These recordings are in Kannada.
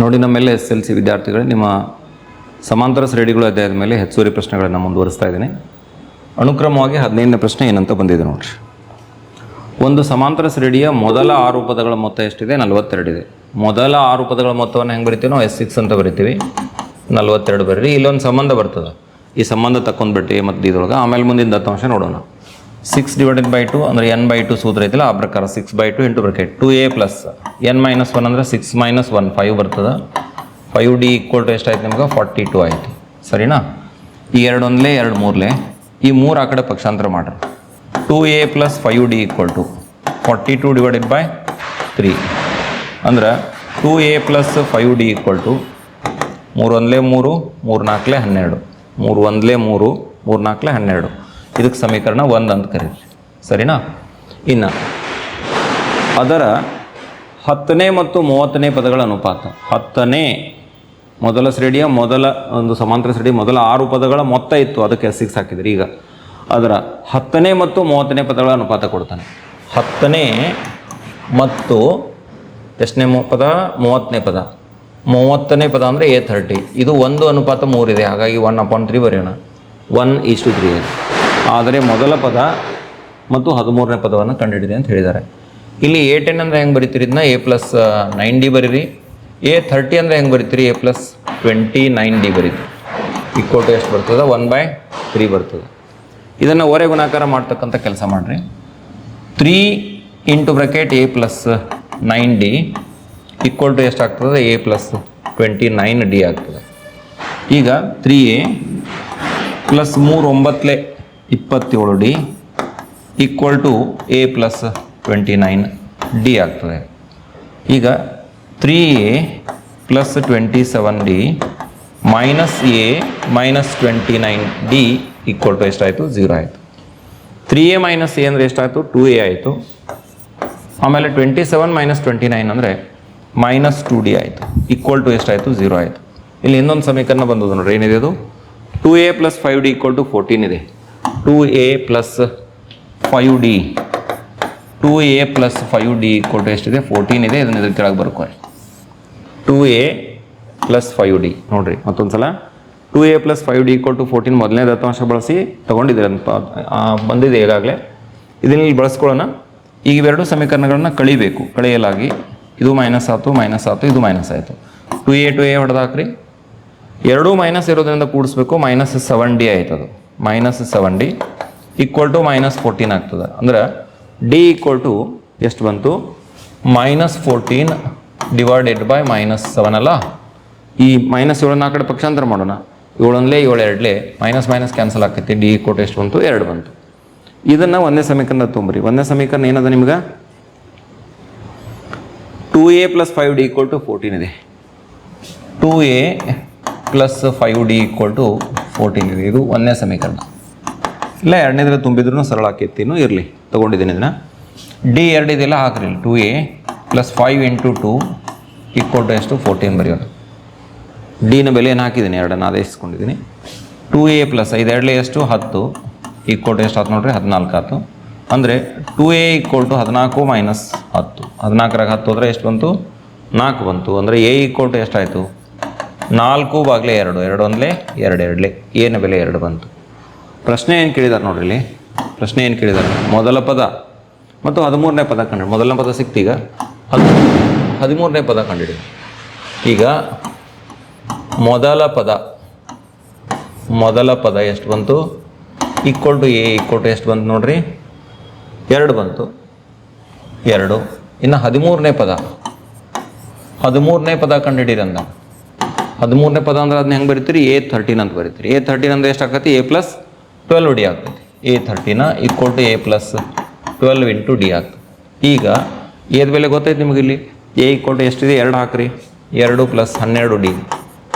ನೋಡಿ ನಮ್ಮೆಲ್ಲ ಎಸ್ ಎಲ್ ಸಿ ವಿದ್ಯಾರ್ಥಿಗಳೇ, ನಿಮ್ಮ ಸಮಾಂತರ ಶ್ರೇಣಿಗಳು ಅಧ್ಯಾಯದ ಮೇಲೆ ಹೆಚ್ಚುವರಿ ಪ್ರಶ್ನೆಗಳನ್ನು ಮುಂದುವರಿಸ್ತಾ ಇದ್ದೀನಿ. ಅನುಕ್ರಮವಾಗಿ ಹದಿನೈದನೇ ಪ್ರಶ್ನೆ ಏನಂತ ಬಂದಿದೆ ನೋಡ್ರಿ. ಒಂದು ಸಮಾಂತರ ಶ್ರೇಣಿಯ ಮೊದಲ ಆರು ಪದಗಳ ಮೊತ್ತ ಎಷ್ಟಿದೆ? ನಲವತ್ತೆರಡಿದೆ ಮೊದಲ ಆರು ಪದಗಳ ಮೊತ್ತವನ್ನು ಹೆಂಗೆ ಬರಿತೀವಿ ನಾವು? ಎಸ್ ಸಿಕ್ಸ್ ಅಂತ ಬರಿತೀವಿ. ನಲವತ್ತೆರಡು ಬರೀರಿ. ಇಲ್ಲೊಂದು ಸಂಬಂಧ ಬರ್ತದೆ. ಈ ಸಂಬಂಧ ತಕೊಂಡ್ಬಿಟ್ಟು ಮತ್ತು ಇದ್ರೊಳಗೆ ಆಮೇಲೆ ಮುಂದಿನ ದತ್ತಾಂಶ ನೋಡೋಣ. ಸಿಕ್ಸ್ ಡಿವೈಡೆಡ್ ಬೈ ಟು ಅಂದರೆ ಎನ್ ಬೈ ಟು ಸೂತ್ರ ಐತಿಲ್ಲ, ಆ ಪ್ರಕಾರ six by two into bracket two A plus N minus one ಅಂದರೆ ಸಿಕ್ಸ್ ಮೈನಸ್ ಒನ್ ಫೈವ್ ಬರ್ತದೆ. ಫೈವ್ ಡಿ ಈಕ್ವಲ್ ಟು ಎಷ್ಟಾಯ್ತು ನಿಮ್ಗೆ? ಫಾರ್ಟಿ ಟು ಆಯಿತು. ಸರಿನಾ? ಈ ಎರಡು ಒಂದಲೇ ಎರಡು ಮೂರಲೇ, ಈ ಮೂರು ಆ ಕಡೆ ಪಕ್ಷಾಂತರ ಮಾಡ್ರಿ. Two A plus five D equal to forty two divided by three ಅಂದ್ರೆ two A plus five D equal to ಮೂರು ಒಂದಲೇ ಮೂರು ಮೂರು ನಾಲ್ಕಲೇ ಹನ್ನೆರಡು. ಮೂರು ಒಂದಲೇ ಮೂರು ಮೂರು ನಾಲ್ಕಲೇ ಹನ್ನೆರಡು. ಇದಕ್ಕೆ ಸಮೀಕರಣ ಒಂದು ಅಂತ ಕರೀರಿ. ಸರಿನಾ? ಇನ್ನು ಅದರ ಹತ್ತನೇ ಮತ್ತು ಮೂವತ್ತನೇ ಪದಗಳ ಅನುಪಾತ. ಹತ್ತನೇ ಮೊದಲ ಶ್ರೇಣಿಯ ಮೊದಲ ಒಂದು ಸಮಾಂತರ ಶ್ರೇಣಿ ಮೊದಲ ಆರು ಪದಗಳ ಮೊತ್ತ ಇತ್ತು. ಅದಕ್ಕೆ ಸಿಕ್ಸ್ ಹಾಕಿದ್ರಿ ಈಗ. ಅದರ ಹತ್ತನೇ ಮತ್ತು ಮೂವತ್ತನೇ ಪದಗಳ ಅನುಪಾತ ಕೊಡ್ತಾನೆ. ಹತ್ತನೇ ಮತ್ತು ಎಷ್ಟನೇ ಪದ? ಮೂವತ್ತನೇ ಪದ. ಮೂವತ್ತನೇ ಪದ ಅಂದರೆ ಎ ಥರ್ಟಿ ಇದು ಒಂದು ಅನುಪಾತ ಮೂರಿದೆ ಹಾಗಾಗಿ ಒನ್ ಅಪಾನ್ ತ್ರೀ ಬರೆಯೋಣ. ಒನ್ ಈಸ್ಟು ತ್ರೀ ಇದೆ ಆದರೆ ಮೊದಲ ಪದ ಮತ್ತು ಹದಿಮೂರನೇ ಪದವನ್ನು ಕಂಡುಹಿಡಿದೆ ಅಂತ ಹೇಳಿದ್ದಾರೆ. ಇಲ್ಲಿ ಎ ಟೆನ್ ಅಂದರೆ ಹೆಂಗೆ ಬರೀತೀರಿ ಇದನ್ನ? ಎ ಪ್ಲಸ್ ನೈನ್ ಡಿ ಬರೀರಿ. ಎ ಥರ್ಟಿ ಅಂದರೆ ಹೆಂಗೆ ಬರೀತೀರಿ? A plus twenty nine D ಬರೀರಿ. ಈಕ್ವಲ್ ಟು ಎಷ್ಟು ಬರ್ತದೆ? ಒನ್ ಬೈ ತ್ರೀ ಬರ್ತದೆ. ಇದನ್ನು ಓರೆ ಗುಣಾಕಾರ ಮಾಡ್ತಕ್ಕಂಥ ಕೆಲಸ ಮಾಡಿರಿ. Three into bracket A plus nine D equal to ಎಷ್ಟಾಗ್ತದೆ A plus twenty nine D ಆಗ್ತದೆ. ಈಗ ತ್ರೀ ಎ ಪ್ಲಸ್ ಮೂರು ಒಂಬತ್ತಲೆ ಇಪ್ಪತ್ತೇಳು D equal to A plus twenty nine D ಆಗ್ತದೆ. ಈಗ three A plus twenty seven D minus A minus twenty nine D equal to ಎಷ್ಟಾಯಿತು? ಝೀರೋ ಆಯಿತು. ತ್ರೀ ಎ ಮೈನಸ್ ಎ ಅಂದರೆ ಎಷ್ಟಾಯಿತು? ಟೂ ಎ ಆಯಿತು. ಆಮೇಲೆ twenty seven minus twenty nine ಅಂದರೆ ಮೈನಸ್ ಟು ಡಿ ಆಯಿತು. ಈಕ್ವಲ್ ಟು ಎಷ್ಟಾಯಿತು? ಝೀರೋ ಆಯಿತು. ಇಲ್ಲಿ ಇನ್ನೊಂದು ಸಮೀಕರಣ ಬಂದದ್ದು ನೋಡ್ರಿ, ಏನಿದೆ ಅದು? Two A plus five D equal to fourteen ಇದೆ. Two A plus five D two A plus five D ಕೊಟ್ಟು ಎಷ್ಟಿದೆ ಫೋರ್ಟೀನ್ ಇದೆ. ಇದನ್ನು ಇದ್ರ ಕೆಳಗೆ ಬರ್ಕೊಳ್ಳಿ two A plus five D ನೋಡಿರಿ ಮತ್ತೊಂದು ಸಲ two A plus five D ಕೊಟ್ಟು ಫೋರ್ಟೀನ್ ಮೊದಲನೇ ದತ್ತಾಂಶ ಬಳಸಿ ತೊಗೊಂಡಿದ್ದೀರ ಬಂದಿದೆ ಈಗಾಗಲೇ. ಇದನ್ನ ಇಲ್ಲಿ ಬಳಸ್ಕೊಳ್ಳೋಣ. ಈಗ ಇವೆರಡು ಸಮೀಕರಣಗಳನ್ನ ಕಳಿಬೇಕು. ಕಳೆಯಲಾಗಿ ಇದು ಮೈನಸ್ ಆಯಿತು ಮೈನಸ್ ಆಯಿತು, ಇದು ಮೈನಸ್ ಆಯಿತು. ಟು ಎ ಟು ಎ ಹೊಡೆದಾಕ್ರಿ. ಎರಡೂ ಮೈನಸ್ ಇರೋದ್ರಿಂದ ಕೂಡಿಸ್ಬೇಕು. ಮೈನಸ್ ಸೆವೆನ್ ಡಿ ಆಯ್ತು ಅದು minus seven D equal to minus fourteen ಆಗ್ತದೆ. ಅಂದ್ರೆ ಡಿ ಈಕ್ವಲ್ ಟು ಎಷ್ಟು ಬಂತು? Minus fourteen divided by minus seven ಅಲ್ಲ? ಈ ಮೈನಸ್ ಏಳು ನಾಲ್ಕು ಪಕ್ಷಾಂತರ ಮಾಡೋಣ. ಏಳೊಂದಲೇ ಏಳು ಎರಡಲೇ ಮೈನಸ್ ಮೈನಸ್ ಕ್ಯಾನ್ಸಲ್ ಆಗ್ತೈತಿ ಡಿ ಈಕ್ವಲ್ ಎಷ್ಟು ಬಂತು? ಎರಡು ಬಂತು. ಇದನ್ನು ಒಂದೇ ಸಮೀಕರಣ ತುಂಬ್ರಿ ಒಂದೇ ಸಮೀಕರಣ ಏನದ ನಿಮ್ಗೆ? Two A plus five D equal to fourteen ಇದೆ. Two A plus five D equal to fourteen ಇದೆ ಇದು ಒಂದನೇ ಸಮೀಕರಣ. ಇಲ್ಲ ಎರಡನೇದ್ರೆ ತುಂಬಿದ್ರೂ ಸರಳ ಆಕೈತಿನೂ ಇರಲಿ. ತೊಗೊಂಡಿದ್ದೀನಿ ಇದನ್ನು. ಡಿ ಎರಡು ಇದೆಲ್ಲ ಹಾಕ್ರಿ. Two A plus five into two equal to ಎಷ್ಟು? ಫೋರ್ಟೀನ್ ಬರೆಯೋಣ. ಡಿನ ಬೆಲೆ ಏನು ಹಾಕಿದ್ದೀನಿ? ಎರಡನ್ನು ಆದೇಶಿಸ್ಕೊಂಡಿದ್ದೀನಿ. ಟೂ ಎ ಪ್ಲಸ್ ಐದೆರಡಲೇ ಎಷ್ಟು? ಹತ್ತು. ಈಕ್ವಲ್ ಟು ಎಷ್ಟು? ಹತ್ತು ನೋಡ್ರಿ ಹದಿನಾಲ್ಕು ಹತ್ತು ಅಂದರೆ ಟೂ ಎ ಈಕ್ವಲ್ ಟು ಹದಿನಾಲ್ಕು ಮೈನಸ್ ಹತ್ತು. ಹದಿನಾಲ್ಕರಾಗ ಹತ್ತು ಹೋದರೆ ಎಷ್ಟು ಬಂತು? ನಾಲ್ಕು ಬಂತು. ಅಂದರೆ ಎ ಈಕ್ವಲ್ ಟು ಎಷ್ಟಾಯಿತು ನಾಲ್ಕು ಬಾಗ್ಲೆ ಎರಡು ಎರಡು ಒಂದಲೇ ಎರಡು ಎರಡಲೇ. ಏನು ಬೆಲೆ ಎರಡು ಬಂತು? ಪ್ರಶ್ನೆ ಏನು ಕೇಳಿದಾರೆ ನೋಡ್ರಿ ಇಲ್ಲಿ? ಪ್ರಶ್ನೆ ಏನು ಕೇಳಿದಾರೆ? ಮೊದಲ ಪದ ಮತ್ತು ಹದಿಮೂರನೇ ಪದ ಕಂಡು ಮೊದಲನೇ ಪದ ಸಿಕ್ತೀಗ? ಹದ್ ಹದಿಮೂರನೇ ಪದ ಕಂಡಿಡಿ. ಈಗ ಮೊದಲ ಪದ ಮೊದಲ ಪದ ಎಷ್ಟು ಬಂತು? Equal to A equal to ಎಷ್ಟು ಬಂತು ನೋಡ್ರಿ? ಎರಡು ಬಂತು. ಎರಡು. ಇನ್ನು ಹದಿಮೂರನೇ ಪದ. ಹದಿಮೂರನೇ ಪದ ಕಂಡುಹಿಡೀರಂದ ಹದಿಮೂರನೇ ಪದ ಅಂದ್ರೆ ಅದನ್ನ ಹೆಂಗೆ ಬರೀತೀರಿ? ಎ ಥರ್ಟೀನ್ ಅಂತ ಬರಿತೀರಿ. ಎ ಥರ್ಟೀನ್ ಅಂದ್ರೆ ಎಷ್ಟು ಆಕತಿ ಎ ಪ್ಲಸ್ ಟ್ವೆಲ್ವ್ ಡಿ ಆಗ್ತೈತಿ A ಥರ್ಟಿನ equal to A plus twelve into D ಆಗ್ತದೆ ಈಗ ಏದ ಬೆಲೆ ಗೊತ್ತೈತೆ ನಿಮಗೆ ಇಲ್ಲಿ ಎ ಈಕ್ವಲ್ ಟು ಎಷ್ಟಿದೆ? ಎರಡು ಹಾಕ್ರಿ. ಎರಡು ಪ್ಲಸ್ ಹನ್ನೆರಡು ಡಿ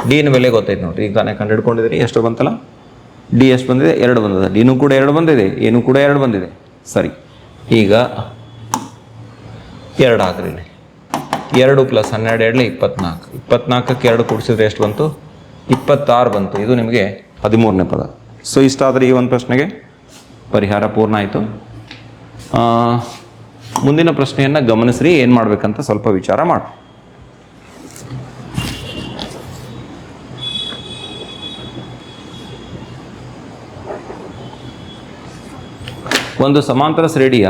ಡಿನ ಬೆಲೆ ಗೊತ್ತೈತೆ ನೋಡಿರಿ. ಈಗ ತಾನೇ ಕಂಡು ಹಿಡ್ಕೊಂಡಿದ್ರಿ ಎಷ್ಟು ಬಂತಲ್ಲ? ಡಿ ಎಷ್ಟು ಬಂದಿದೆ? ಎರಡು ಬಂದಿದೆ. ಡಿನೂ ಕೂಡ ಎರಡು ಬಂದಿದೆ. ಏನು ಕೂಡ ಎರಡು ಬಂದಿದೆ. ಸರಿ. ಈಗ ಎರಡು ಹಾಕ್ರಿ ಇಲ್ಲಿ. ಎರಡು ಪ್ಲಸ್ ಹನ್ನೆರಡು ಎರಡಲೇ ಇಪ್ಪತ್ನಾಲ್ಕು. ಇಪ್ಪತ್ನಾಲ್ಕಕ್ಕೆ ಎರಡು ಕೂಡಿಸಿದ್ರೆ ಎಷ್ಟು ಬಂತು? ಇಪ್ಪತ್ತಾರು ಬಂತು. ಇದು ನಿಮಗೆ ಹದಿಮೂರನೇ ಪದ. ಸೊ ಇಷ್ಟಾದರೆ ಈ ಒಂದು ಪ್ರಶ್ನೆಗೆ ಪರಿಹಾರ ಪೂರ್ಣ ಆಯಿತು. ಮುಂದಿನ ಪ್ರಶ್ನೆಯನ್ನು ಗಮನಿಸ್ರಿ. ಏನು ಮಾಡಬೇಕಂತ ಸ್ವಲ್ಪ ವಿಚಾರ ಮಾಡಿ. ಒಂದು ಸಮಾಂತರ ಶ್ರೇಡಿಯ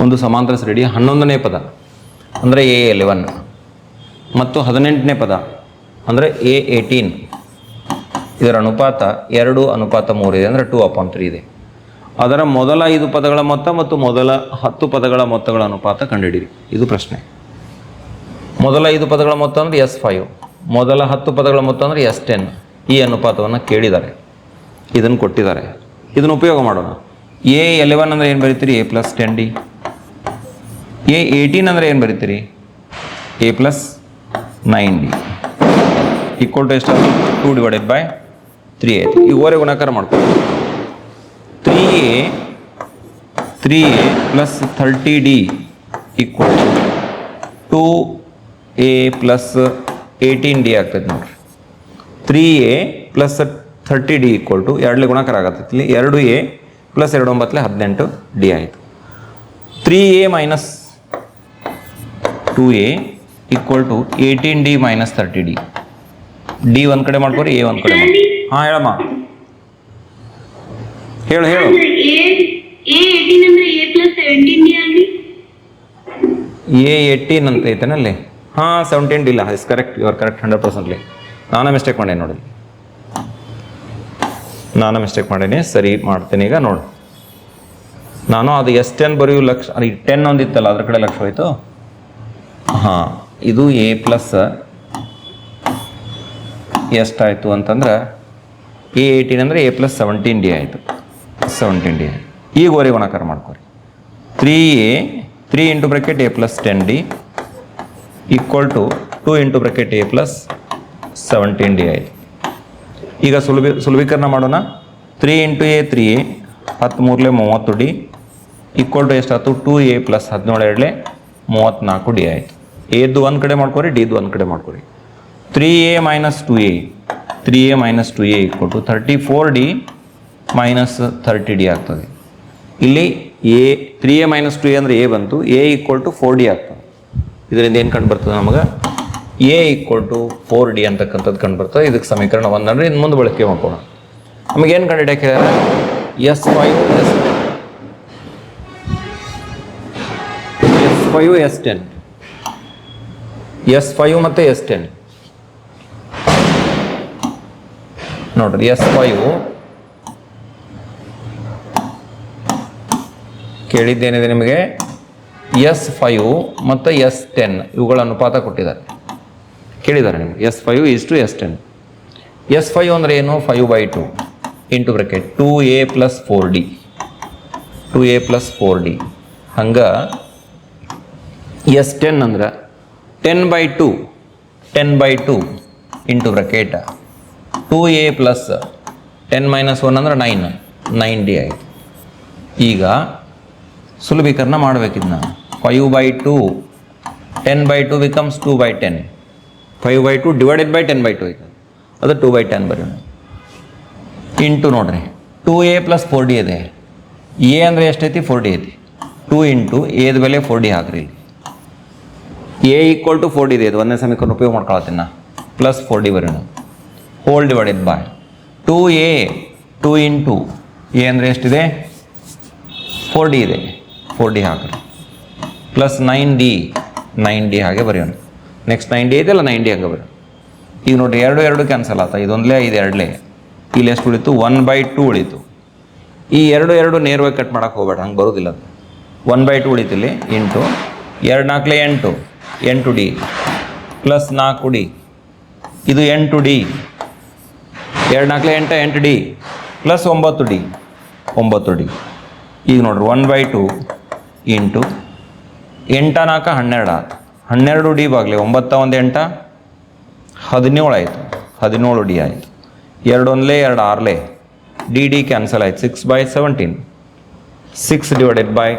ಒಂದು ಸಮಾಂತರ ಶ್ರೇಣಿಯ ಹನ್ನೊಂದನೇ ಪದ. ಅಂದರೆ ಎ ಎಲೆವನ್ ಮತ್ತು ಹದಿನೆಂಟನೇ ಪದ ಅಂದರೆ ಎ ಏಯ್ಟೀನ್ ಇದರ ಅನುಪಾತ ಎರಡು, ಅನುಪಾತ ಮೂರು ಇದೆ ಅಂದರೆ ಟೂ ಅಪಾನ್ ತ್ರೀ ಇದೆ. ಅದರ ಮೊದಲ ಐದು ಪದಗಳ ಮೊತ್ತ ಮತ್ತು ಮೊದಲ ಹತ್ತು ಪದಗಳ ಮೊತ್ತಗಳ ಅನುಪಾತ ಕಂಡುಹಿಡಿಯಿರಿ. ಇದು ಪ್ರಶ್ನೆ. ಮೊದಲ ಐದು ಪದಗಳ ಮೊತ್ತ ಅಂದರೆ ಎಸ್ ಫೈವ್ ಮೊದಲ ಹತ್ತು ಪದಗಳ ಮೊತ್ತ ಅಂದರೆ ಎಸ್ ಟೆನ್ ಈ ಅನುಪಾತವನ್ನು ಕೇಳಿದ್ದಾರೆ. ಇದನ್ನು ಕೊಟ್ಟಿದ್ದಾರೆ. ಇದನ್ನು ಉಪಯೋಗ ಮಾಡೋಣ. ಎ ಎಲೆವನ್ ಅಂದರೆ ಏನು ಬರೀತೀರಿ? A plus ten D A eighteen ಅಂದರೆ ಏನು ಬರೀತೀರಿ? A plus nine D equal to ಎಷ್ಟು two divided by three eight ಈ ಓರೆ ಗುಣಾಕಾರ ಮಾಡ್ಕೊಳ್ಳಿ. Three A three A plus thirty D equal to A plus eighteen D ಆಗ್ತೈತೆ ನೋಡ್ರಿ. Three A plus thirty D equal to ಎರಡಲೇ ಗುಣಾಕಾರ ಆಗತ್ತೆ ಇಲ್ಲಿ. ಎರಡು ಎ ಪ್ಲಸ್ ಎರಡು ಒಂಬತ್ತಲೆ ಹದಿನೆಂಟು ಡಿ ಆಯಿತು. Three A minus two A equal to eighteen D minus thirty D D ಒಂದು ಕಡೆ ಮಾಡ್ಕೊರಿ ಎ ಒಂದು ಕಡೆ ಮಾಡಿ ಹಾಂ ಹೇಳಮ್ಮ. ಹೇಳು ಹೇಳು. ಎ ಏಯ್ಟೀನ್ ಅಂತ ಐತೇನಲ್ಲಿ ಹಾಂ ಸೆವೆಂಟೀನ್ ಇಲ್ಲ. Is correct you are correct hundred percently ನಾನು ಮಿಸ್ಟೇಕ್ ಮಾಡೇನಿ ನೋಡಿ. ನಾನು ಮಿಸ್ಟೇಕ್ ಮಾಡೇನಿ. ಸರಿ ಮಾಡ್ತೇನೆ ಈಗ ನೋಡು. ನಾನು ಅದು ಎಷ್ಟು ಟೆನ್ ಬರೆಯು ಲಕ್ಷ ಅದು ಟೆನ್ ಒಂದಿತ್ತಲ್ಲ ಅದ್ರ ಕಡೆ ಲಕ್ಷ ಹೋಯ್ತು. ಹಾಂ, ಇದು ಎ ಪ್ಲಸ್ ಎಷ್ಟಾಯಿತು ಅಂತಂದ್ರೆ ಎ ಏಯ್ಟೀನ್ ಅಂದರೆ ಎ ಪ್ಲಸ್ ಸೆವೆಂಟೀನ್ ಡಿ ಆಯಿತು. ಸೆವೆಂಟೀನ್ ಡಿ ಈಗ ಓರಿ ಗುಣಾಕಾರ ಮಾಡ್ಕೊರಿ. Three A three into bracket A plus ten D equal to two into bracket A plus seventeen D ಆಯಿತು. ಈಗ ಸುಲಭಿ, ಸುಲಭೀಕರಣ ಮಾಡೋಣ. Three into A three A ಹತ್ತು ಮೂರಲೆ ಮೂವತ್ತು ಡಿ ಈಕ್ವಲ್ ಟು ಎಷ್ಟಾಯ್ತು? ಟೂ ಎ ಪ್ಲಸ್ ಹದಿನೇಳು ಎರಡಲೆ ಮೂವತ್ತ್ನಾಲ್ಕು ಡಿ ಆಯಿತು. ಎದ್ದು ಒಂದು ಕಡೆ ಮಾಡ್ಕೊರಿ ಡಿದು ಒಂದು ಕಡೆ ಮಾಡ್ಕೊರಿ. Three A minus two A three A minus two A equal to thirty four D minus thirty D ಆಗ್ತದೆ. ಇಲ್ಲಿ A three A minus two A ಅಂದರೆ ಎ ಬಂತು A equal to four D ಆಗ್ತದೆ. ಇದರಿಂದ ಏನು ಕಂಡು ಬರ್ತದೆ ನಮಗೆ? A equal to four D ಅಂತಕ್ಕಂಥದ್ದು ಕಂಡು ಬರ್ತದೆ. ಇದಕ್ಕೆ ಸಮೀಕರಣ ಒಂದು ಅಂದರೆ ಇನ್ನು ಮುಂದೆ ಬಳಕೆ ಮಾಡ್ಕೋಣ ನಮಗೇನು ಕಂಡು ಹಿಡಿಯಕ್ಕೆ S five, S S five, S ten. S five ಮತ್ತು ಎಸ್ ಟೆನ್. ನೋಡ್ರಿ, ಎಸ್ ಫೈವ್. ಕೇಳಿದ್ದೇನಿದೆ ನಿಮಗೆ? ಎಸ್ ಫೈವ್ ಮತ್ತು ಎಸ್ ಟೆನ್, ಇವುಗಳ ಅನುಪಾತ ಕೊಟ್ಟಿದ್ದಾರೆ. ಕೇಳಿದ್ದಾರೆ ನಿಮಗೆ? S five is to S ten. S five ಅಂದರೆ ಏನು? Five by two into bracket two A plus four D two A plus four D ಹಂಗೆ ಎಸ್ ಟೆನ್ ಅಂದ್ರೆ ten by two ten by two into bracket two A plus ten minus one ಅಂದ್ರೆ ನೈನ್ ಡಿ ಆಯಿತು. ಈಗ ಸುಲಭೀಕರಣ ಮಾಡಬೇಕಿದ್ನ five by two ten by two becomes two by ten five by two divided by ten by two ಐತೆ ಅದು ಟೂ ಬೈ ಟೆನ್ ಬರೋಣ ಇಂಟು ನೋಡ್ರಿ two A plus four D ಇದೆ. ಎ ಅಂದರೆ ಎಷ್ಟೈತಿ? ಫೋರ್ ಡಿ ಐತಿ. ಟೂ ಇಂಟು ಎದ ಬೆಲೆ ಫೋರ್ ಡಿ ಹಾಕ್ರಿ ಇಲ್ಲಿ. A equal to four D ಇದೆ. ಇದು ಒಂದನೇ ಸಮೀಕರಣ ಉಪಯೋಗ ಮಾಡ್ಕೊಳತ್ತೀನಿ ನಾ. ಪ್ಲಸ್ ಫೋರ್ ಡಿ ಬರೋಣ whole divided by two A two into A ಅಂದರೆ ಎಷ್ಟಿದೆ? ಫೋರ್ ಡಿ ಇದೆ. ಫೋರ್ ಡಿ ಹಾಕ್ರಿ. Plus nine D nine D ಹಾಗೆ ಬರೆಯೋಣ ನೆಕ್ಸ್ಟ್ ನೈನ್ ಡಿ ಇದೆಲ್ಲ ನೈನ್ ಡಿ ಹಾಗೆ ಬರೋಣ ಈಗ ನೋಡಿರಿ, ಎರಡು ಎರಡು ಕ್ಯಾನ್ಸಲ್ ಆತ. ಇದೊಂದಲೇ, ಇದು ಎರಡಲೇ. ಇಲ್ಲಿ ಎಷ್ಟು ಉಳಿತು? ಒನ್ ಬೈ ಟು ಉಳಿತು. ಈ ಎರಡು ಎರಡು ನೇರವಾಗಿ ಕಟ್ ಮಾಡೋಕ್ಕೆ ಹೋಗ್ಬೇಡ. ಹಂಗೆ ಬರೋದಿಲ್ಲ ಅದು. ಒನ್ ಬೈ ಟು ಉಳಿತಿಲ್ಲಿ ಇಂಟು ಎರಡು ನಾಲ್ಕಲೇ ಎಂಟು. ಎಂಟು ಡಿ ಪ್ಲಸ್ ನಾಲ್ಕು ಡಿ. ಇದು ಎಂಟು ಡಿ. ಎರಡು ನಾಲ್ಕು ಎಂಟು ಎಂಟು ಡಿ. ಪ್ಲಸ್ ಒಂಬತ್ತು ಡಿ. ಒಂಬತ್ತು ಡಿ. ಈಗ ನೋಡ್ರಿ, ಒನ್ ಬೈ ಟು ಇಂಟು ಎಂಟ ನಾಲ್ಕು ಹನ್ನೆರಡು ಆತು ಹನ್ನೆರಡು ಡಿ ಬಾಗಲಿ, ಒಂಬತ್ತ ಒಂದು ಎಂಟ, ಹದಿನೇಳು ಆಯಿತು. ಹದಿನೇಳು ಡಿ ಆಯಿತು. ಎರಡು ಒಂದಲೇ, ಎರಡು ಆರ್ಲೆ. ಡಿ ಡಿ ಕ್ಯಾನ್ಸಲ್ ಆಯಿತು. Six by seventeen six divided by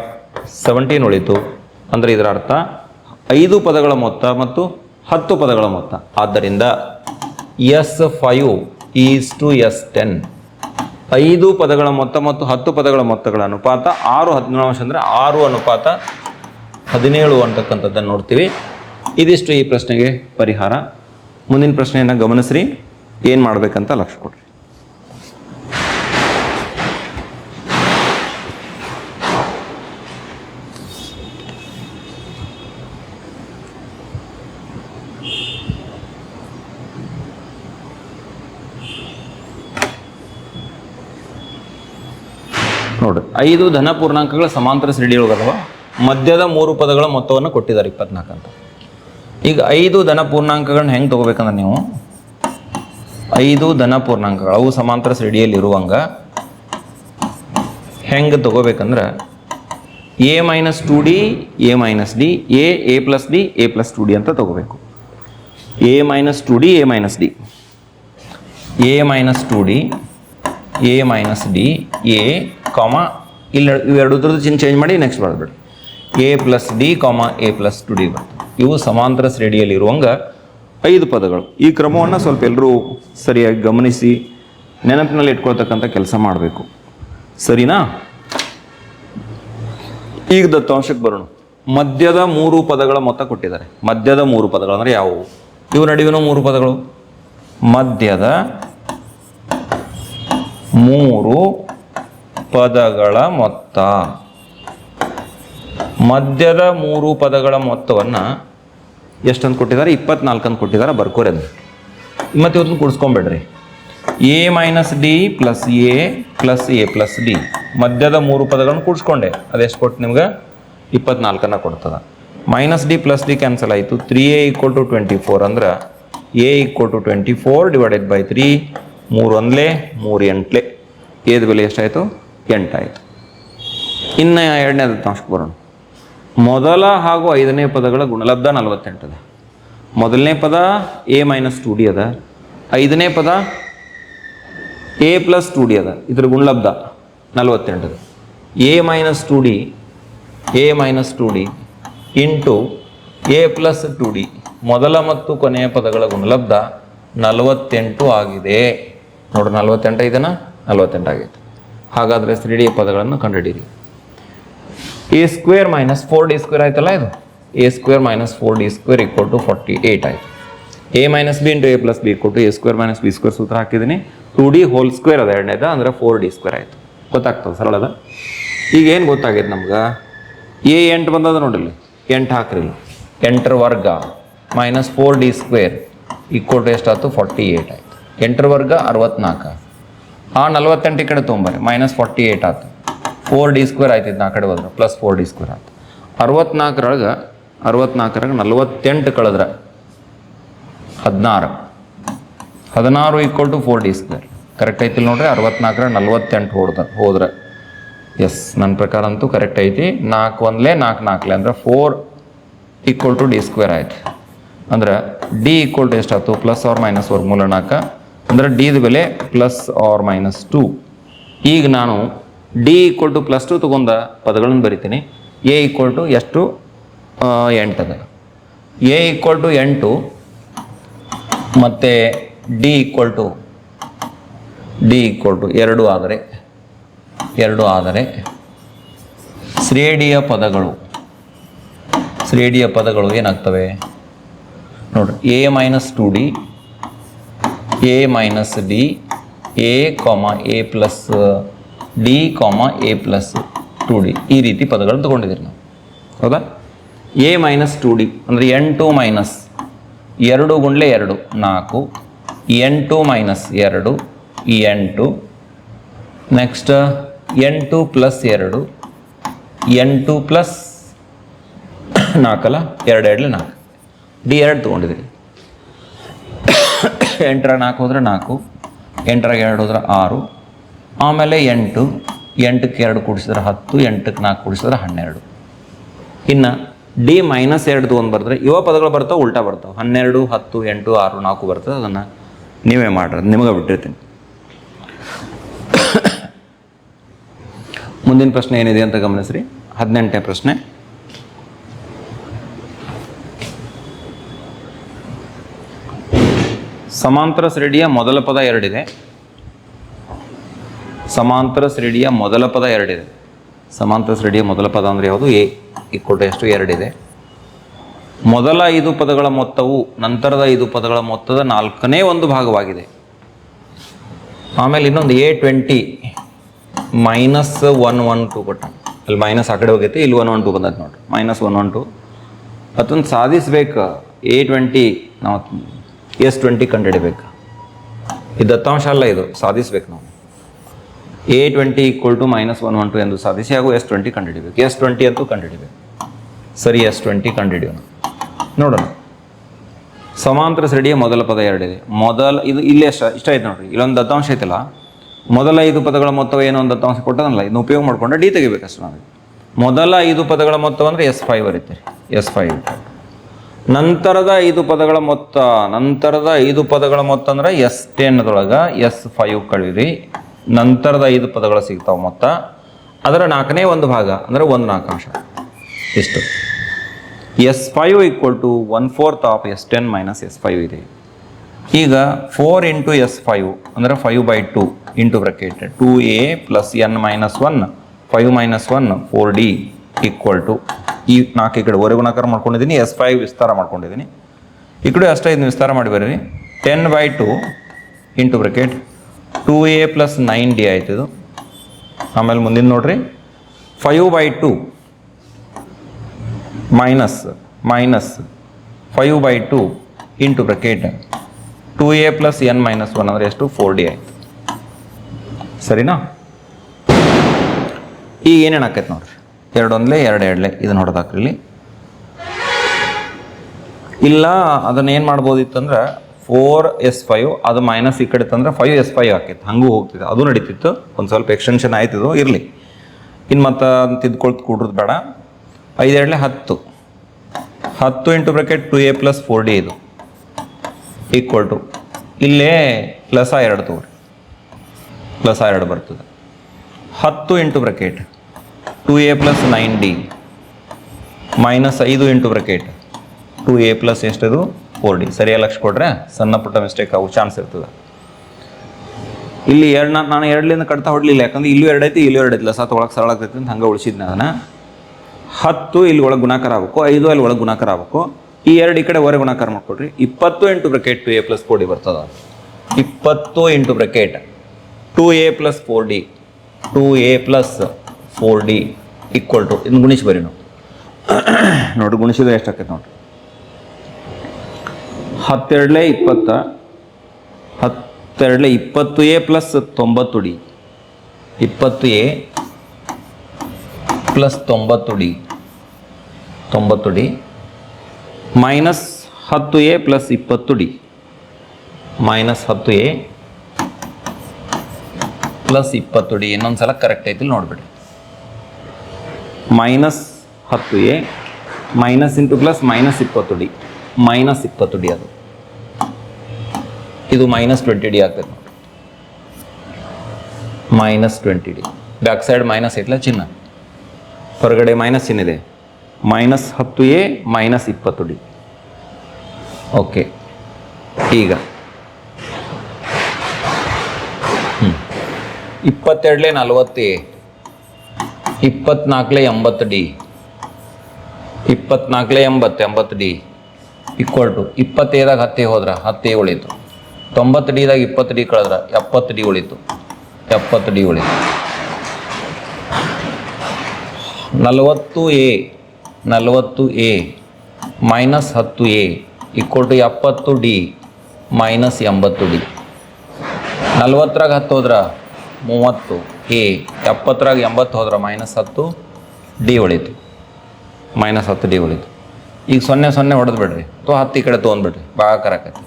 seventeen ಉಳಿತು. ಅಂದರೆ ಇದರ ಅರ್ಥ ಐದು ಪದಗಳ ಮೊತ್ತ ಮತ್ತು ಹತ್ತು ಪದಗಳ ಮೊತ್ತ. ಆದ್ದರಿಂದ S five is to S ten. ಐದು ಪದಗಳ ಮೊತ್ತ ಮತ್ತು ಹತ್ತು ಪದಗಳ ಮೊತ್ತಗಳ ಅನುಪಾತ ಆರು ಹದಿನೇಳು ಅಂಶ ಅಂದರೆ ಆರು ಅನುಪಾತ ಹದಿನೇಳು ಅಂತಕ್ಕಂಥದ್ದನ್ನು ನೋಡ್ತೀವಿ. ಇದಿಷ್ಟು ಈ ಪ್ರಶ್ನೆಗೆ ಪರಿಹಾರ. ಮುಂದಿನ ಪ್ರಶ್ನೆಯನ್ನು ಗಮನಿಸ್ರಿ. ಏನು ಮಾಡಬೇಕಂತ ಲಕ್ಷ್ಯ ಕೊಡ್ರಿ. ನೋಡ್ರಿ ಐದು ಧನ ಪೂರ್ಣಾಂಕಗಳ ಸಮಾಂತರ ಶ್ರೇಣಿಯೊಳಗದವ ಮಧ್ಯದ ಮೂರು ಪದಗಳ ಮೊತ್ತವನ್ನು ಕೊಟ್ಟಿದ್ದಾರೆ ಇಪ್ಪತ್ನಾಲ್ಕು ಅಂತ. ಈಗ ಐದು ಧನ ಪೂರ್ಣಾಂಕಗಳನ್ನ ಹೆಂಗೆ ತೊಗೋಬೇಕಂದ್ರೆ ನೀವು? ಐದು ಧನ ಪೂರ್ಣಾಂಕಗಳು ಅವು ಸಮಾಂತರ ಶ್ರೇಣಿಯಲ್ಲಿ ಇರುವಂಗ ಹೆಂಗೆ ತಗೋಬೇಕಂದ್ರೆ A minus two D A minus D A A plus D A plus two D ಅಂತ ತಗೋಬೇಕು. A minus two D A minus D A minus two D A minus D A comma ಇಲ್ಲಿ ಇವೆರಡುದ್ರದ್ದು ಚಿನ್ ಚೇಂಜ್ ಮಾಡಿ next ಬರೆದ್ಬಿಡಿ. A plus D comma A plus two D ಬರ್ತದೆ ಇವು ಸಮಾಂತರ ಶ್ರೇಣಿಯಲ್ಲಿ ಇರುವಂಗ ಐದು ಪದಗಳು. ಈ ಕ್ರಮವನ್ನು ಸ್ವಲ್ಪ ಎಲ್ಲರೂ ಸರಿಯಾಗಿ ಗಮನಿಸಿ, ನೆನಪಿನಲ್ಲಿ ಇಟ್ಕೊಳ್ತಕ್ಕಂಥ ಕೆಲಸ ಮಾಡಬೇಕು. ಸರಿನಾ? ಈಗ ದತ್ತಾಂಶಕ್ಕೆ ಬರೋಣ. ಮಧ್ಯದ ಮೂರು ಪದಗಳ ಮೊತ್ತ ಕೊಟ್ಟಿದ್ದಾರೆ. ಮಧ್ಯದ ಮೂರು ಪದಗಳು ಅಂದರೆ ಯಾವುವು? ಇವು ನಡುವಿನ ಮೂರು ಪದಗಳು. ಮಧ್ಯದ ಮೂರು ಪದಗಳ ಮೊತ್ತ. ಮಧ್ಯದ ಮೂರು ಪದಗಳ ಮೊತ್ತವನ್ನು ಎಷ್ಟಂತ ಕೊಟ್ಟಿದ್ದಾರೆ? ಇಪ್ಪತ್ನಾಲ್ಕು ಅಂತ ಕೊಟ್ಟಿದ್ದಾರೆ ಬರ್ಕೋರಿ ಅದು ಮತ್ತೆ ಇವತ್ತು ಕೂಡಿಸ್ಕೊಂಬೇಡ್ರಿ. A minus D plus A plus A plus D ಮಧ್ಯದ ಮೂರು ಪದಗಳನ್ನು ಕೂಡಿಸ್ಕೊಂಡೆ. ಅದೆಷ್ಟು ಕೊಟ್ಟು ನಿಮ್ಗೆ? ಇಪ್ಪತ್ನಾಲ್ಕನ್ನು ಕೊಡ್ತದೆ. Minus D plus D cancel ಆಯಿತು. Three A equal to twenty four ಅಂದ್ರೆ A equal to twenty four divided by three ಮೂರು ಒಂದ್ಲೆ ಮೂರು ಎಂಟ್ಲೆ. ಎದು ಬೆಲೆ ಎಷ್ಟಾಯಿತು? ಎಂಟಾಯಿತು. ಇನ್ನು ಎರಡನೇ ದತ್ತಾಂಶಕ್ಕೆ ಬರೋಣ. ಮೊದಲ ಹಾಗೂ ಐದನೇ ಪದಗಳ ಗುಣಲಬ್ಧ ನಲವತ್ತೆಂಟದ. ಮೊದಲನೇ ಪದ ಎ ಮೈನಸ್ ಟು ಡಿ ಅದ. ಐದನೇ ಪದ ಎ ಪ್ಲಸ್ ಟು ಡಿ ಅದ. ಇದ್ರ ಗುಣಲಬ್ಧ ನಲವತ್ತೆಂಟದ. A minus two D A minus two D into A plus two D ಮೊದಲ ಮತ್ತು ಕೊನೆಯ ಪದಗಳ ಗುಣಲಬ್ಧ ನಲವತ್ತೆಂಟು ಆಗಿದೆ. ನೋಡ್ರಿ ನಲವತ್ತೆಂಟು ಐದನ? ನಲವತ್ತೆಂಟು ಆಗೈತೆ. ಹಾಗಾದರೆ ತ್ರೀ ಡಿ ಪದಗಳನ್ನು ಕಂಡುಹಿಡೀರಿ A square minus four D square ಆಯ್ತಲ್ಲ ಇದು? A square minus four D square equal to forty eight ಆಯ್ತು. A minus B into A plus B equal to A square minus B square ಸೂತ್ರ ಹಾಕಿದ್ದೀನಿ ಟು ಡಿ ಹೋಲ್ ಸ್ಕ್ವೇರ್ ಅದ ಎರಡನೇದ, ಅಂದ್ರೆ ಫೋರ್ ಡಿ ಸ್ಕ್ವೇರ್ ಆಯಿತು. ಗೊತ್ತಾಗ್ತದೆ ಸರಳದ ಈಗ ಏನು ಗೊತ್ತಾಗಿದೆ ನಮ್ಗೆ? ಎ ಎಂಟು ಬಂದದ ನೋಡಿರಿ ಎಂಟು ಹಾಕ್ರಿ. ಎಂಟರ ವರ್ಗ minus four D square equal to ಎಷ್ಟಾಯ್ತು? ಫಾರ್ಟಿ ಏಯ್ಟ್ ಆಯ್ತು. ಎಂಟರ ವರ್ಗ ಅರವತ್ನಾಲ್ಕು ಆ ನಲ್ವತ್ತೆಂಟು ಈ ಕಡೆ ತೊಗೊಂಬರ್ರಿ ಮೈನಸ್ ಫಾರ್ಟಿ ಏಯ್ಟ್ ಆಯ್ತು ಫೋರ್ ಡಿ ಸ್ಕ್ವೇರ್ ಆಯ್ತಿದ್ದು ನಾ ಕಡೆ ಹೋದ್ರೆ. ಪ್ಲಸ್ ಫೋರ್ ಡಿ ಸ್ಕ್ವೇರ್ ಆಯ್ತು ಅರವತ್ನಾಲ್ಕರೊಳಗೆ, ಅರವತ್ನಾಲ್ಕರಾಗ ನಲ್ವತ್ತೆಂಟು ಕಳೆದ್ರೆ ಹದಿನಾರು. ಹದಿನಾರು equal to four D square correct ಐತಿಲ್ಲ ನೋಡ್ರಿ ಅರವತ್ನಾಲ್ಕರ ನಲ್ವತ್ತೆಂಟು ಹೋದ ಹೋದ್ರೆ. ಎಸ್ ನನ್ನ ಪ್ರಕಾರ ಅಂತೂ ಕರೆಕ್ಟ್ ಐತಿ. ನಾಲ್ಕು ಒಂದಲೇ, ನಾಲ್ಕು ನಾಲ್ಕಲೇ. ಅಂದ್ರೆ four equal to D square ಆಯ್ತು. ಅಂದ್ರೆ ಡಿ ಈಕ್ವಲ್ ಟು ಎಷ್ಟಾಯ್ತು? ಪ್ಲಸ್ ಅವ್ರ ಮೈನಸ್ ವರ್ಗಮೂಲ ನಾಲ್ಕು. ಅಂದ್ರೆ ಡಿದ ಬೆಲೆ ಪ್ಲಸ್ ಆರ್ ಮೈನಸ್ ಟು ಈಗ ನಾನು D equal to plus two ತೊಗೊಂಡ ಪದಗಳನ್ನು ಬರಿತೀನಿ. ಎ ಈಕ್ವಲ್ ಟು ಎಷ್ಟು? ಎಂಟದ ಎ ಈಕ್ವಲ್ ಟು ಎಂಟು ಮತ್ತು D equal to D equal to ಎರಡು ಆದರೆ ಎರಡು ಆದರೆ ಶ್ರೇಡಿಯ ಪದಗಳು ಶ್ರೇಡಿಯ ಪದಗಳು ಏನಾಗ್ತವೆ? ನೋಡ್ರಿ A minus two D A minus D A comma A plus D comma A plus two D ಈ ರೀತಿ ಪದಗಳನ್ನು ತಗೊಂಡಿದ್ದೀರಿ ನಾವು. ಹೌದಾ? ಎ ಮೈನಸ್ ಟು ಡಿ ಅಂದರೆ ಎಂಟು ಮೈನಸ್ ಎರಡು ಗುಂಡ್ಲೆ ಎರಡು, ನಾಲ್ಕು. ಎಂಟು ಮೈನಸ್ ಎರಡು ಎಂಟು ನೆಕ್ಸ್ಟ್ ಎಂಟು ಪ್ಲಸ್ ಎರಡು ಎಂಟು ಪ್ಲಸ್ ನಾಲ್ಕಲ್ಲ? ಎರಡು ಎರಡಲೆ ನಾಲ್ಕು. ಡಿ ಎರಡು ತೊಗೊಂಡಿದ್ದೀರಿ. ಎಂಟರಾಗ ನಾಲ್ಕು ಹೋದ್ರೆ ನಾಲ್ಕು, ಎಂಟರಾಗ ಎರಡು ಹೋದ್ರೆ ಆರು, ಆಮೇಲೆ ಎಂಟು, ಎಂಟಕ್ಕೆ ಎರಡು ಕೂಡಿಸಿದ್ರೆ ಹತ್ತು, ಎಂಟಕ್ಕೆ ನಾಲ್ಕು ಕೂಡಿಸಿದ್ರೆ ಹನ್ನೆರಡು. ಇನ್ನು ಡಿ ಮೈನಸ್ ಎರಡು ಒಂದು ಬರೆದ್ರೆ ಇವ ಪದಗಳು ಬರ್ತಾವೆ, ಉಲ್ಟಾ ಬರ್ತಾವೆ. ಹನ್ನೆರಡು, ಹತ್ತು, ಎಂಟು, ಆರು, ನಾಲ್ಕು ಬರ್ತದೆ, ಅದನ್ನು ನೀವೇ ಮಾಡ್ರಿ ನಿಮಗೆ ಬಿಟ್ಟಿರ್ತೀನಿ. ಮುಂದಿನ ಪ್ರಶ್ನೆ ಏನಿದೆ ಅಂತ ಗಮನಿಸ್ರಿ. ಹದಿನೆಂಟನೇ ಪ್ರಶ್ನೆ. ಸಮಾಂತರ ಶ್ರೇಣಿಯ ಮೊದಲ ಪದ ಎರಡಿದೆ. ಸಮಾಂತರ ಶ್ರೇಣಿಯ ಮೊದಲ ಪದ ಎರಡಿದೆ. ಸಮಾಂತರ ಶ್ರೇಣಿಯ ಮೊದಲ ಪದ ಅಂದರೆ ಯಾವುದು? ಎ ಇಕ್ಕೊಟ್ಟು ಎಷ್ಟು? ಎರಡಿದೆ. ಮೊದಲ ಐದು ಪದಗಳ ಮೊತ್ತವು ನಂತರದ ಐದು ಪದಗಳ ಮೊತ್ತದ ನಾಲ್ಕನೇ ಒಂದು ಭಾಗವಾಗಿದೆ. ಆಮೇಲೆ ಇನ್ನೊಂದು A twenty minus one one two ಕೊಟ್ಟ ಅಲ್ಲಿ ಮೈನಸ್ ಆ ಕಡೆ ಹೋಗೈತೆ, ಇಲ್ಲಿ ಒನ್ ಒನ್ ಟು ಬಂದದ್ದು ನೋಡಿ ಮೈನಸ್ ಒನ್ ಒನ್ ಟು ಅದನ್ನು ಸಾಧಿಸ್ಬೇಕು. ಎ ಟ್ವೆಂಟಿ ನಾವು ಎಸ್ ಟ್ವೆಂಟಿ ಕಂಡುಹಿಡಿಬೇಕು. ಇದು ದತ್ತಾಂಶ ಅಲ್ಲ ಇದು, ಸಾಧಿಸ್ಬೇಕು ನಾವು. A twenty equal to minus one one two ಎಂದು ಸಾಧಿಸಿ, ಹಾಗೂ ಎಸ್ ಟ್ವೆಂಟಿ ಕಂಡುಹಿಡಿಬೇಕು. ಎಸ್ ಟ್ವೆಂಟಿ ಅಂತೂ ಕಂಡುಹಿಡಿಬೇಕು. ಸರಿ, ಎಸ್ ಟ್ವೆಂಟಿ ಕಂಡುಹಿಡಿಯೋಣ. ನೋಡೋಣ. ಸಮಾಂತರ ಸರಡಿಯ ಮೊದಲ ಪದ ಎರಡಿದೆ. ಮೊದಲ, ಇದು ಇಲ್ಲೇ ಅಷ್ಟ, ಇಷ್ಟ ಆಯ್ತು ನೋಡ್ರಿ. ಇಲ್ಲೊಂದು ದತ್ತಾಂಶ ಐತಲ್ಲ ಮೊದಲ ಐದು ಪದಗಳ ಮೊತ್ತವ ಏನೋ ಒಂದು ದತ್ತಾಂಶ ಕೊಟ್ಟದಲ್ಲ, ಇದನ್ನ ಉಪಯೋಗ ಮಾಡ್ಕೊಂಡು ಡಿ ತೆಗಿಬೇಕಷ್ಟು ನಾವು. ಮೊದಲ ಐದು ಪದಗಳ ಮೊತ್ತವಂದ್ರೆ ಎಸ್ ಫೈವ್ ಬರುತ್ತೆ ಎಸ್ ಫೈವ್. ನಂತರದ ಐದು ಪದಗಳ ಮೊತ್ತ, ನಂತರದ ಐದು ಪದಗಳ ಮೊತ್ತ ಅಂದ್ರೆ ಎಸ್ ಟೆನ್ದೊಳಗೆ ಎಸ್ ಫೈವ್ ಕಳೀರಿ ನಂತರದ ಐದು ಪದಗಳು ಸಿಗ್ತಾವೆ ಮೊತ್ತ. ಅದರ ನಾಲ್ಕನೇ ಒಂದು ಭಾಗ ಅಂದರೆ ಒಂದು ನಾಲ್ಕಾಂಶ. ಇಷ್ಟು. S five equal to one fourth of S ten minus S five ಇದೆ. ಈಗ ಫೋರ್ ಇಂಟು ಎಸ್ ಫೈವ್ ಅಂದರೆ five by two into bracket. Two A plus N minus one, five minus one, four D. Equal to ಈ ನಾಲ್ಕು ಈ ಕಡೆ ಗುಣಾಕಾರ ಮಾಡ್ಕೊಂಡಿದ್ದೀನಿ, ಎಸ್ ಫೈವ್ ವಿಸ್ತಾರ ಮಾಡ್ಕೊಂಡಿದ್ದೀನಿ. ಈ ಕಡೆ ಅಷ್ಟೇ ಇದನ್ನ ವಿಸ್ತಾರ ಮಾಡಿ ಬರ್ರಿ. Ten by two into bracket two A plus nine D ಆಯ್ತು ಇದು. ಆಮೇಲೆ ಮುಂದಿನ ನೋಡ್ರಿ. Five by two minus minus five by two into bracket two A plus N minus one ಅಂದರೆ ಎಷ್ಟು? ಫೋರ್ ಡಿ ಆಯ್ತು. ಸರಿನಾ? ಈಗ ಏನೇನು ಆಕೈತೆ ನೋಡ್ರಿ. ಎರಡು ಒಂದ್ಲೆ ಎರಡು ಎರಡ್ಲೆ ಇದನ್ನು ಹೊಡೆದಾಕ್ರಿ ಇಲ್ಲಿ ಇಲ್ಲ ಅದನ್ನ ಏನು ಮಾಡ್ಬೋದಿತ್ತಂದ್ರೆ ಫೋರ್ ಎಸ್ ಫೈವ್ ಅದು ಮೈನಸ್ ಈ ಕಡೆ ತಂದ್ರೆ ಫೈವ್ ಎಸ್ ಫೈವ್ ಆಕೈತೆ. ಹಂಗೂ ಹೋಗ್ತಿದೆ. ಅದು ನಡೀತಿತ್ತು. ಒಂದು ಸ್ವಲ್ಪ ಎಕ್ಸ್ಟೆನ್ಷನ್ ಆಯ್ತಿದ್ದು ಇರಲಿ. ಇನ್ನು ಮತ್ತೆ ತಿದ್ಕೊಳ್ತು ಕೂಡ್ರದ್ದು ಬೇಡ. ಐದೆರಡಲೆ ಹತ್ತು. ಹತ್ತು into bracket two A plus four D ಇದು. ಈಕ್ವಲ್ ಟು ಇಲ್ಲೇ ಪ್ಲಸ್ ಎರಡು ತಗೋರಿ. ಪ್ಲಸ್ ಎರಡು ಬರ್ತದೆ. ಹತ್ತು into bracket two A plus nine D minus ಐದು into bracket two A plus ಎಷ್ಟದು? Four D ಸರಿಯಾಗಿ ಲಕ್ಷ ಕೊಡ್ರೆ ಸಣ್ಣ ಪುಟ್ಟ ಮಿಸ್ಟೇಕ್ ಆಗೋ ಚಾನ್ಸ್ ಇರ್ತದೆ. ಇಲ್ಲಿ ಎರಡು ನಾನು ನಾನು ಎರಡಲಿಂದ ಕಟ್ತಾ ಹೊಡಲಿಲ್ಲ, ಯಾಕಂದ್ರೆ ಇಲ್ಲೂ ಎರಡು ಐತಿ, ಇಲ್ಲೂ ಎರಡು ಸಾತ್ ಸತ್ ಒಳಗೆ ಸರಳ ಆಗ್ತೈತಿ ಅಂತ ಹಂಗೆ ಉಳಿಸಿದ್ನ ಅದನ್ನು. ಹತ್ತು ಇಲ್ಲಿ ಒಳಗೆ ಗುಣಾಕಾರ ಆಗಬೇಕು, ಐದು ಅಲ್ಲಿ ಒಳಗೆ ಗುಣಾಕಾರ ಆಗಬೇಕು. ಈ ಎರಡು ಈ ಕಡೆ ಹೊರಗೆ ಗುಣಾಕಾರ ಮಾಡಿಕೊಡ್ರಿ. ಇಪ್ಪತ್ತು into bracket two A plus four D ಬರ್ತದ. ಇಪ್ಪತ್ತು into bracket two A plus four D two A plus four D equal to ಇನ್ನು ಗುಣಿಸಿ ಬರೀ ನಾವು. ನೋಡಿ ಗುಣಿಸಿದ್ರೆ ಎಷ್ಟಾಕೈತೆ ನೋಡಿರಿ. ಹತ್ತೆರಡಲೆ ಇಪ್ಪತ್ತ, ಹತ್ತೆರಡಲೆ ಇಪ್ಪತ್ತು ಎ ಪ್ಲಸ್ ತೊಂಬತ್ತು ಡಿ. ಇಪ್ಪತ್ತು ಎ ಪ್ಲಸ್ ತೊಂಬತ್ತು ಡಿ. ತೊಂಬತ್ತು ಡಿ. ಮೈನಸ್ ಹತ್ತು ಎ ಪ್ಲಸ್ ಇಪ್ಪತ್ತು ಡಿ. ಮೈನಸ್ ಹತ್ತು ಎ ಪ್ಲಸ್ ಇಪ್ಪತ್ತು ಡಿ. ಇನ್ನೊಂದು ಸಲ ಕರೆಕ್ಟ್ ಐತಿಲ್ಲ ನೋಡ್ಬಿಡಿ ಮೈನಸ್ ಹತ್ತು A, minus into plus minus ಇಪ್ಪತ್ತು ಡಿ, ಮೈನಸ್ ಇಪ್ಪತ್ತು ಡಿ ಅದು. ಇದು ಮೈನಸ್ ಟ್ವೆಂಟಿ ಡಿ ಆಗ್ತದೆ ನೋಡಿ. Minus twenty D. Back side minus ಐತಲ್ಲ ಚಿನ್ನ? ಹೊರಗಡೆ ಮೈನಸ್ ಏನಿದೆ ಮೈನಸ್ ಹತ್ತು ಎ, ಮೈನಸ್ ಇಪ್ಪತ್ತು ಡಿ. ಓಕೆ. ಈಗ. ಇಪ್ಪತ್ತೆರಡಲೆ ನಲವತ್ತು ಎ. ಇಪ್ಪತ್ನಾಲ್ಕಲೆ ಎಂಬತ್ತು ಡಿ. ಇಪ್ಪತ್ನಾಲ್ಕಲೆ ಎಂಬತ್ತು ಎಂಬತ್ತು ಡಿ. ಈಕ್ವಲ್ ಟು ಇಪ್ಪತ್ತೈದಾಗ ಹತ್ತೇ ಹೋದ್ರ, ಹತ್ತೇ ಉಳಿತು. ತೊಂಬತ್ತು ಡಿದಾಗ ಇಪ್ಪತ್ತು ಡಿ ಕಳೆದ್ರೆ, ಎಪ್ಪತ್ತು ಡಿ ಉಳಿತು. ಎಪ್ಪತ್ತು ಡಿ ಉಳಿತು. ನಲವತ್ತು ಎ ನಲವತ್ತು ಎ ಮೈನಸ್ ಹತ್ತು ಎ ಈಕ್ವಲ್ ಟು ಎಪ್ಪತ್ತು ಡಿ ಮೈನಸ್ ಎಂಬತ್ತು ಡಿ. ನಲ್ವತ್ತರಾಗ ಹತ್ತು ಹೋದ್ರ ಮೂವತ್ತು. ಎ ಎಪ್ಪತ್ತರಾಗ ಎಂಬತ್ತು ಹೋದ್ರೆ ಮೈನಸ್ ಹತ್ತು ಡಿ ಉಳಿತು. ಮೈನಸ್ ಹತ್ತು ಡಿ ಉಳಿತು. ಈಗ ಸೊನ್ನೆ ಸೊನ್ನೆ ಹೊಡೆದು ಬಿಡ್ರಿ. ಅಥವಾ ಹತ್ತು ಈ ಕಡೆ ತೊಗೊಂಡ್ಬಿಡ್ರಿ ಭಾಗಾಕಾರ ಆಕೈತಿ.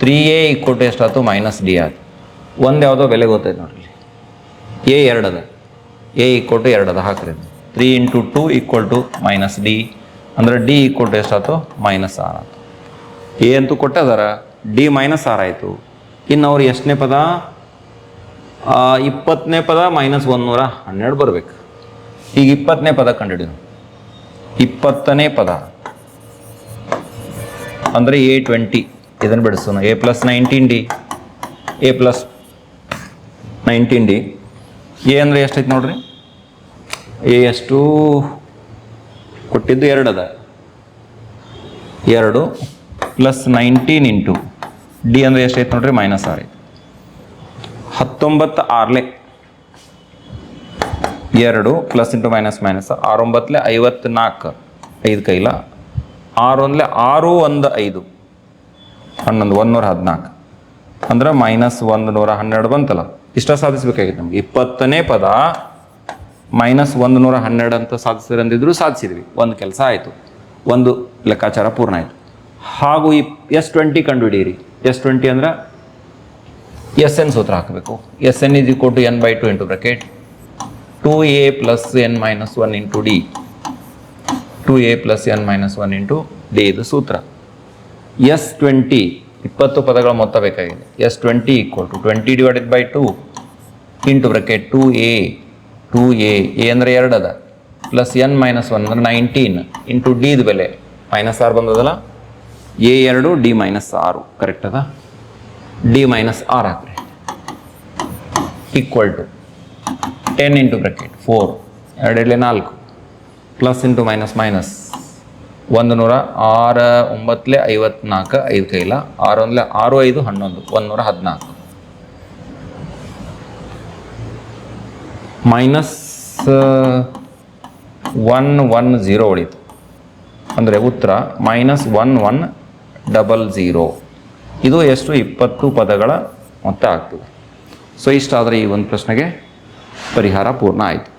ತ್ರೀ ಎ ಈಕ್ವಲ್ ಟು ಎಷ್ಟಾಯ್ತು ಮೈನಸ್ ಡಿ ಆಯ್ತು ಒಂದು ಯಾವುದೋ ಬೆಲೆ ಗೊತ್ತೈತೆ ನೋಡ್ರಿ ಎ ಎರಡದ ಎ ಈಕ್ವಲ್ ಟು ಎರಡದ ಹಾಕ್ರಿ three into two equal to minus D ಅಂದರೆ ಡಿ ಈಕ್ವಲ್ ಟು ಎಷ್ಟಾಯ್ತು ಮೈನಸ್ ಆರ್ ಆಯ್ತು ಎ ಅಂತೂ ಕೊಟ್ಟದಾರ ಡಿ ಮೈನಸ್ ಆರ್ ಆಯಿತು. ಇನ್ನು ಅವ್ರು ಎಷ್ಟನೇ ಪದ? ಇಪ್ಪತ್ತನೇ ಪದ ಮೈನಸ್ ಒಂದೂರ ಹನ್ನೆರಡು ಬರಬೇಕು ಈಗ ಇಪ್ಪತ್ತನೇ ಪದ ಕಂಡಿಡಿ ಇಪ್ಪತ್ತನೇ ಪದ ಅಂದರೆ ಎ ಟ್ವೆಂಟಿ ಇದನ್ನು ಬಿಡಿಸೋಣ A plus nineteen D A plus nineteen D A ಅಂದರೆ ಎಷ್ಟೈತೆ ನೋಡ್ರಿ? ಎ ಎಷ್ಟು ಕೊಟ್ಟಿದ್ದು ಎರಡು ಅದ. ಎರಡು ಪ್ಲಸ್ ನೈನ್ಟೀನ್ ಇಂಟು ಡಿ ಅಂದರೆ ಎಷ್ಟೈತೆ ನೋಡ್ರಿ? ಮೈನಸ್ ಆರ್ ಐತೆ. ಹತ್ತೊಂಬತ್ತು ಆರ್ಲೆ. ಎರಡು ಪ್ಲಸ್ ಇಂಟು ಮೈನಸ್ ಮೈನಸ್ ಆರೊಂಬತ್ತಲೆ ಐವತ್ನಾಲ್ಕು. ಐದು ಕೈಲ. ಆರೊಂದ್ಲೆ ಆರು ಒಂದು ಐದು. ಹನ್ನೊಂದು ಒಂದೂರ ಹದಿನಾಲ್ಕು. ಅಂದ್ರೆ ಮೈನಸ್ ಒಂದು ನೂರ ಹನ್ನೆರಡು ಬಂತಲ್ಲ. ಇಷ್ಟ ಸಾಧಿಸಬೇಕಾಗಿತ್ತು ನಮ್ಗೆ. ಇಪ್ಪತ್ತನೇ ಪದ ಮೈನಸ್ ಒಂದು ನೂರ ಹನ್ನೆರಡು ಅಂತ ಸಾಧಿಸಿದ್ರೆ ಅಂದಿದ್ರು ಸಾಧಿಸಿದ್ವಿ. ಒಂದು ಕೆಲಸ ಆಯಿತು. ಒಂದು ಲೆಕ್ಕಾಚಾರ ಪೂರ್ಣ ಆಯಿತು. ಹಾಗೂ ಈ ಎಸ್ ಟ್ವೆಂಟಿ ಕಂಡುಹಿಡಿಯಿರಿ. ಎಸ್ ಟ್ವೆಂಟಿ ಅಂದ್ರೆ ಎಸ್ ಎನ್ ಸೂತ್ರ ಹಾಕಬೇಕು. S N is equal to N by two into bracket two A plus N minus one into D two A plus N minus one into D ಇದು ಸೂತ್ರ ಎಸ್ ಟ್ವೆಂಟಿ ಇಪ್ಪತ್ತು ಪದಗಳ ಮೊತ್ತ ಬೇಕಾಗಿದೆ. S twenty equal to twenty divided by two into bracket two A two A A ಅಂದರೆ ಎರಡು ಅದ. ಪ್ಲಸ್ ಎನ್ ಮೈನಸ್ ಒನ್ ಅಂದರೆ ನೈನ್ಟೀನ್ ಇಂಟು ಡಿದು ಬೆಲೆ. ಮೈನಸ್ ಆರು ಬಂದದಲ್ಲ? ಎ ಎರಡು ಡಿ ಮೈನಸ್ ಆರು. ಕರೆಕ್ಟ್ ಅದ? ಡಿ ಮೈನಸ್ ಆರ್ ಹಾಕ್ರಿ equal to ten into bracket, four ಎರಡೆರಡಲೆ ನಾಲ್ಕು, ಪ್ಲಸ್ ಇಂಟು ಮೈನಸ್ ಮೈನಸ್ ಒಂದು ನೂರ ಆರು ಒಂಬತ್ತಲೆ ಐವತ್ನಾಲ್ಕು ಐದು ಕೈಲ ಆರು ಒಂದಲೆ ಆರು ಐದು ಹನ್ನೊಂದು, ಒಂದು ನೂರ ಹದಿನಾಲ್ಕು. ಮೈನಸ್ ಒನ್ ಒನ್ ಝೀರೋ ಉಳಿತು. ಅಂದರೆ ಉತ್ತರ minus one one double zero ಇದು ಎಷ್ಟು? ಇಪ್ಪತ್ತು ಪದಗಳ ಮೊತ್ತ ಆಗ್ತದೆ. ಸೊ ಇಷ್ಟಾದರೆ ಈ ಒಂದು ಪ್ರಶ್ನೆಗೆ ಪರಿಹಾರ ಪೂರ್ಣ ಆಯಿತು.